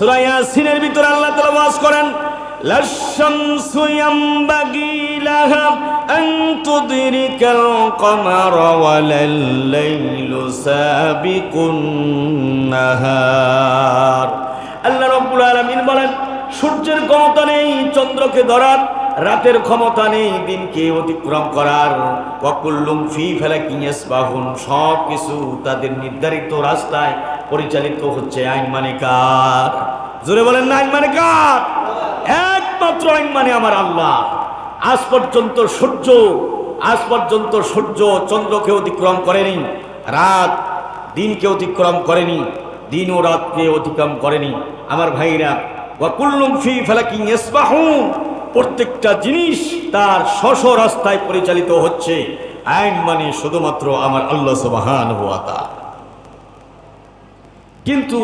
সূরা ইয়াসিনের ভিতরে আল্লাহ তাআলা ওয়াজ করেন লাশামসু ইয়ামবাগি লাহা আন তুদরিকাল কমারা ওয়ালাল লাইলু সাবিকুন নাহার। আল্লাহ রাব্বুল আলামিন বলেন, সূর্যের ক্ষমতা নেই, চন্দ্রকে ধরার, রাতের ক্ষমতা নেই, দিনকে অতিক্রম করার। ওয়াকুল্লুম ফি ফালাকিন ইয়াসবাহুন। সব কিছু তাদের নির্ধারিত রাস্তায় পরিচালিত হচ্ছে আইন মানে কার? জোরে বলেন না, আইন মানে কার? একমাত্র আইন মানে আমার আল্লাহ। আজ পর্যন্ত সূর্য, আজ পর্যন্ত সূর্য চন্দ্রকে অতিক্রম করেনি, রাত দিনকে অতিক্রম করেনি, দিন ও রাতকে অতিক্রম করেনি। আমার ভাইরা ওয়াকুল্লুম ফি ফালাকিন ইয়াসবাহুন, প্রত্যেকটা জিনিস তার স্ব রাস্তায় পরিচালিত হচ্ছে। আইন মানে শুধুমাত্র আমার আল্লাহ সুবাহান কিন্তু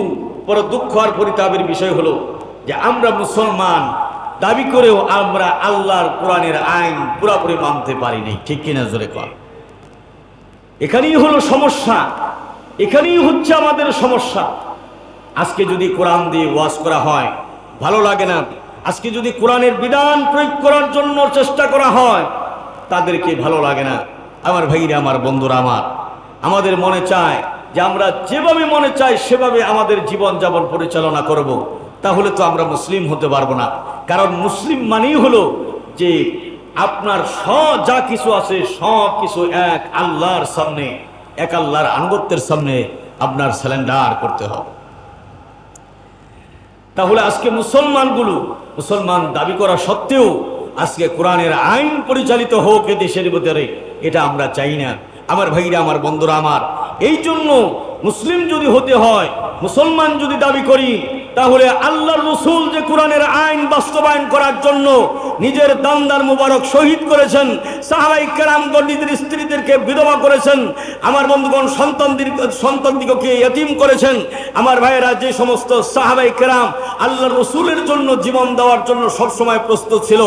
বড় দুঃখ আর পরিতাপের বিষয় হলো যে আমরা মুসলমান, দাবি করেও আমরা আল্লাহর কোরআনের আইন পুরাপুরি মানতে পারিনি। ঠিক কিনা জোরে কর এখানেই হলো সমস্যা। এখানেই হচ্ছে আমাদের সমস্যা। আজকে যদি কোরআন দিয়ে ওয়াজ করা হয়, ভালো লাগে না। আজকে যদি কোরআনের বিধান প্রয়োগ করার জন্য চেষ্টা করা হয়, তাদেরকে ভালো লাগে না। আমার ভাইরা, আমার বন্ধুরা, আমার, আমাদের মনে চায় যে আমরা যেভাবে মনে চাই, সেভাবে আমাদের জীবন যাপন পরিচালনা করব। তাহলে তো আমরা মুসলিম হতে পারব না। কারণ মুসলিম মানেই হলো যে আপনার স যা কিছু আছে, সব কিছু এক আল্লাহর সামনে, এক আল্লাহর আনুগত্যের সামনে আপনার স্যালেন্ডার করতে হবে। তাহলে আজকে মুসলমানগুলো, মুসলমান দাবি করা সত্ত্বেও আজকে কোরআনের আইন পরিচালিত হোক এ দেশের ভিতরে, এটা আমরা চাই না। আমার ভাইরা, আমার বন্ধুরা, আমার এই জন্য মুসলিম যদি হতে হয়, মুসলমান যদি দাবি করি, তাহলে আল্লাহর রসুল যে কোরআনের আইন বাস্তবায়ন করার জন্য নিজের দামদার মুবারক শহীদ করেছেন, সাহাবাই কেরামগণ নিজের স্ত্রীদেরকে বিধবা করেছেন, আমার বন্ধুগণ সন্তানদের সন্তানদিগকে ইয়তিম করেছেন, আমার ভাইয়েরা যে সমস্ত সাহাবাই কেরাম আল্লাহর রসুলের জন্য জীবন দেওয়ার জন্য সবসময় প্রস্তুত ছিল,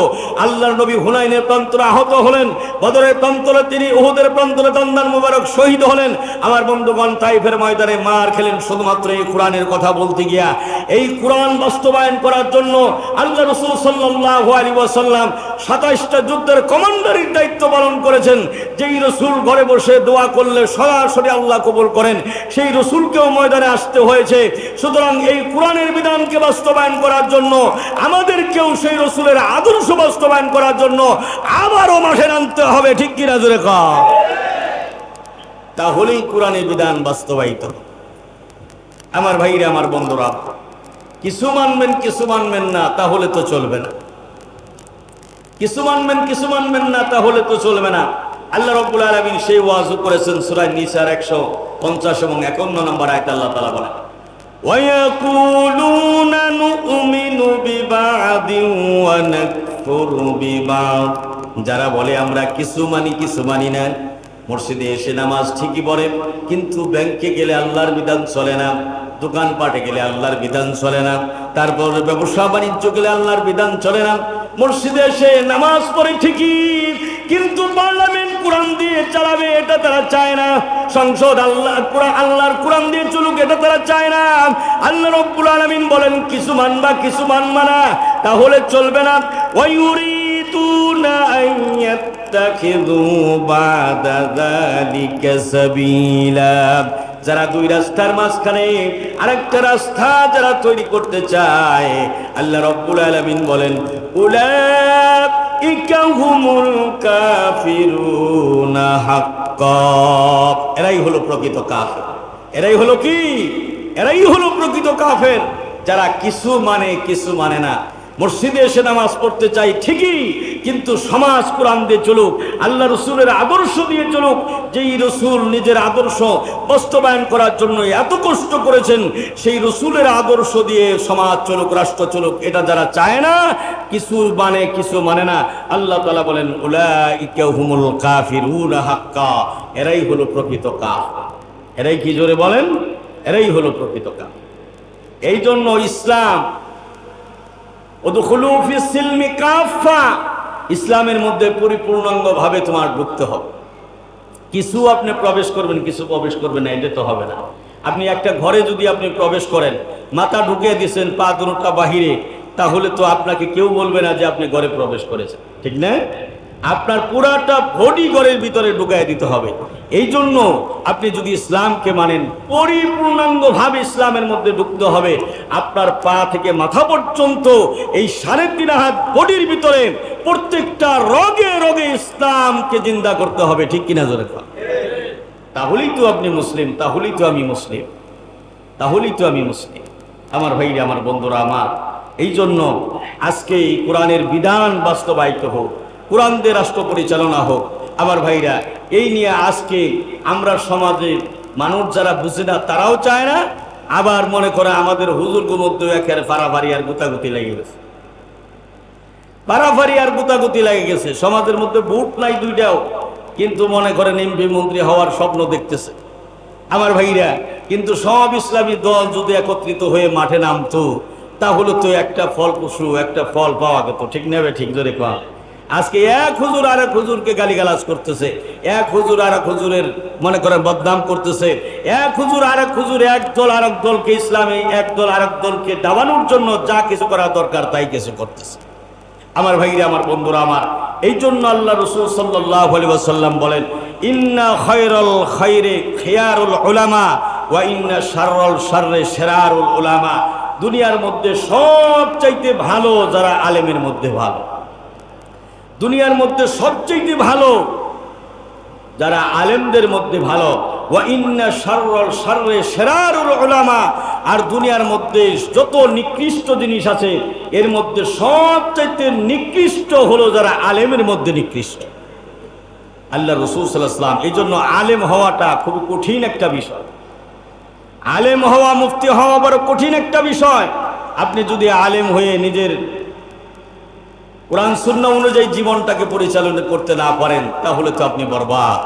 আল্লাহর নবী হুনাইনের প্রান্তরে আহত হলেন, বদরের প্রান্তরে তিনি উহুদের প্রান্তরে দান্দার মুবারক শহীদ হলেন, আমার বন্ধুগণ তাইফের ময়দানে মার খেলেন, শুধুমাত্র এই কোরআনের কথা বলতে গিয়া, এই কোরআন বাস্তবায়ন করার জন্য আল্লাহ রসুল সাল্লাহ আলী ওয়াসাল্লাম সাতাইশটা যুদ্ধের কমান্ডারির দায়িত্ব পালন করেছেন। যেই রসুল ঘরে বসে দোয়া করলে সরাসরি আল্লাহ কবুল করেন। সেই রসুলকেও ময়দানে আসতে হয়েছে। সুতরাং এই কোরআনের বিধানকে বাস্তবায়ন করার জন্য, আমাদেরকেও সেই রসুলের আদর্শ বাস্তবায়ন করার জন্য আবারও মাঠে নামতে হবে। ঠিক কিনা জোরে কর তাহলেই কোরআনের বিধান বাস্তবায়িত আমার ভাইরা, আমার বন্ধুরা, কিছু মানবেন কিছু মানবেন না, তাহলে তো চলবে না। কিছু মানবেন কিছু মানবেন না তাহলে তো চলবে না আল্লাহ রব্বুল আলমিন সেই ওয়াজও করেছেন সুরাই নিসার একশো পঞ্চাশ এবং একান্ন নম্বর আয়তা আল্লাহ তালা বলেন ويقولون نؤمن ببعض ونكفر ببعض যারা বলে আমরা কিছু মানি কিছু মানি না মসজিদে এসে নামাজ ঠিকই পড়ে কিন্তু ব্যাংকে গেলে আল্লাহর বিধান চলে না দোকানপাটে গেলে আল্লাহর বিধান চলে না। তারপর ব্যবসা বাণিজ্য গেলে আল্লাহর বিধান চলে না। মসজিদে এসে নামাজ পড়ে ঠিকই, কিন্তু পার্লামেন্ট কোরআন দিয়ে চালাবে এটা তারা চায় না। সংসদ আল্লাহ আল্লাহর কোরআন দিয়ে চলুক এটা তারা চায় না। আল্লাহ রব্বুল আলামিন বলেন, কিছু মানবা কিছু মানবা না, তাহলে চলবে না। ওয়ায়ুরিদুনা আইয়াত্তাখিযু বাদা যালিকা সাবিলা। যারা দুই রাস্তার মাঝখানে আরেকটা রাস্তা যারা তৈরি করতে চায়, আল্লাহ রব্বুল আলামিন বলেন এরাই হলো প্রকৃত কাফের। এরাই হলো কি? এরাই হলো প্রকৃত কাফের। যারা কিছু মানে কিছু মানে না। মসজিদে এসে নামাজ পড়তে চাই, ঠিকই, কিন্তু সমাজ কোরআন দিয়ে চলুক, আল্লাহ রসুলের আদর্শ দিয়ে চলুক, যেই রসুল নিজের আদর্শ বাস্তবায়ন করার জন্য এত কষ্ট করেছেন, সেই রসুলের আদর্শ দিয়ে সমাজ চলুক, রাষ্ট্র চলুক, এটা যারা চায় না, কিছু মানে কিছু মানে না, আল্লাহ তালা বলেন হাক্কা, এরাই হলো প্রকৃত কাফ। এরাই কি জোরে বলেন? এরাই হলো প্রকৃত কাফ। এই জন্য ইসলাম ওদুখুলু ফি সিলমি কাফা ইসলামের মধ্যে পরিপূর্ণাঙ্গভাবে তোমার ঢুকতে হবে। কিছু আপনি প্রবেশ করবেন, কিছু প্রবেশ করবেন না, এটা তো হবে না। আপনি একটা ঘরে যদি আপনি প্রবেশ করেন, মাথা ঢুকিয়ে দিয়েছেন, পা দুটা বাহিরে, তাহলে তো আপনাকে কেউ বলবে না যে আপনি ঘরে প্রবেশ করেছেন। ঠিক না? আপনার পুরাটা বডি ঘরের ভিতরে ঢুকাই দিতে হবে। এই জন্য আপনি যদি ইসলামকে মানেন, পরিপূর্ণাঙ্গভাবে ইসলামের মধ্যে ঢুকতে হবে। আপনার পা থেকে মাথা পর্যন্ত এই সাড়ে তিন হাত বডির ভিতরে প্রত্যেকটা রগে রগে ইসলামকে জিন্দা করতে হবে। ঠিক কিনা জোরে? তাহলেই তো আপনি মুসলিম, তাহলেই তো আমি মুসলিম, তাহলেই তো আমি মুসলিম। আমার ভাইরা, আমার বন্ধুরা, আমার। এই জন্য আজকে এই কোরআনের বিধান বাস্তবায়িত হোক। কোরআন দিয়ে রাষ্ট্র পরিচালনা হোক। আমার ভাইরা, এই নিয়ে আজকে আমরা সমাজে মানুষ যারা বুঝে না, তারাও চায় না। আবার মনে করে আমাদের হুজুরগো মধ্যে একের ফাড়াফাড়ি আর গুতাগুতি লেগে গেছে। পারাফারি আর গুতাগুতি লেগে গেছে। সমাজের মধ্যে বুট নাই দুইটাও। কিন্তু মনে করেন এমপি মন্ত্রী হওয়ার স্বপ্ন দেখতেছে। আমার ভাইরা, কিন্তু সব ইসলামী দল যদি একত্রিত হয়ে মাঠে নামতো, তাহলে তো একটা ফল পশু একটা ফল পাওয়া গেত। ঠিক নেবে ঠিক ধরে কয়া। আজকে এক হুজুর আর এক হুজুরকে গালিগালাজ করতেছে। এক হুজুর আর এক হুজুরের, মনে করেন, বদনাম করতেছে। এক হুজুর আর এক হুজুর এক দল আর এক দলকে ইসলামে, এক দল আর এক দলকে দাবানোর জন্য যা কিছু করা দরকার তাই কিছু করতেছে। আমার ভাইরা, আমার বন্ধুরা, আমার, এই জন্য আল্লাহ রসুল সাল্লাহ আলী বলেন, ইন্না খয়রল খৈরে খেয়ারুল ওলামা ওয়া ইন্না সারল সাররে সেরারুল ওলামা দুনিয়ার মধ্যে সবচাইতে ভালো যারা আলেমের মধ্যে ভালো। দুনিয়ার মধ্যে সবচেয়ে ভালো, যারা আলেমদের মধ্যে ভালো। আর দুনিয়ার মধ্যে যত নিকৃষ্ট জিনিস আছে, এর মধ্যে সবচাইতে নিকৃষ্ট হলো যারা আলেমের মধ্যে নিকৃষ্ট। আল্লাহ রসুল সাল্লাহাম এই জন্য আলেম হওয়াটা খুব কঠিন একটা বিষয়। আলেম হওয়া, মুফতি হওয়া বড় কঠিন একটা বিষয়। আপনি যদি আলেম হয়ে নিজের কোরআন শূন্য অনুযায়ী জীবনটাকে পরিচালনা করতে না পারেন, তাহলে তো আপনি বরবাদ।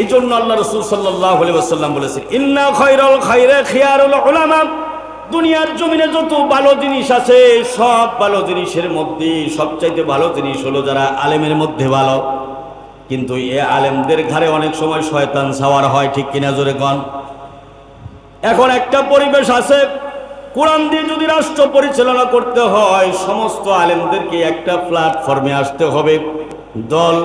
এই জন্য আল্লাহ রসুল সাল্লাহ বলেছেন দুনিয়ার জমিনে যত ভালো জিনিস আছে, সব ভালো জিনিসের মধ্যে সবচাইতে ভালো জিনিস হলো যারা আলেমের মধ্যে ভালো। কিন্তু এ আলেমদের ঘাড়ে অনেক সময় শয়তান সাওয়ার হয়, ঠিক কিনা জোরে কন? এখন একটা পরিবেশ আছে কোরআন দিয়ে যদি রাষ্ট্র পরিচালনা করতে হয়, সমস্ত আলেমদেরকে একটা প্ল্যাটফর্মে আসতে হবে। দল,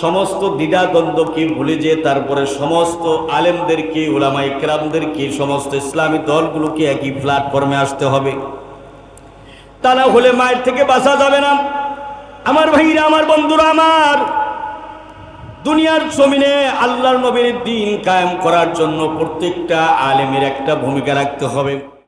সমস্ত দ্বিধাদ্বন্দ্বকে ভুলে যে তারপরে সমস্ত আলেমদেরকে ওলামা ইকরামদেরকে সমস্ত ইসলামী দলগুলোকে একই প্ল্যাটফর্মে আসতে হবে। তা না হলে মায়ের থেকে বাঁচা যাবে না। আমার ভাইরা, আমার বন্ধুরা, আমার দুনিয়ার জমিনে আল্লাহর নবীর দিন কায়েম করার জন্য প্রত্যেকটা আলেমের একটা ভূমিকা রাখতে হবে।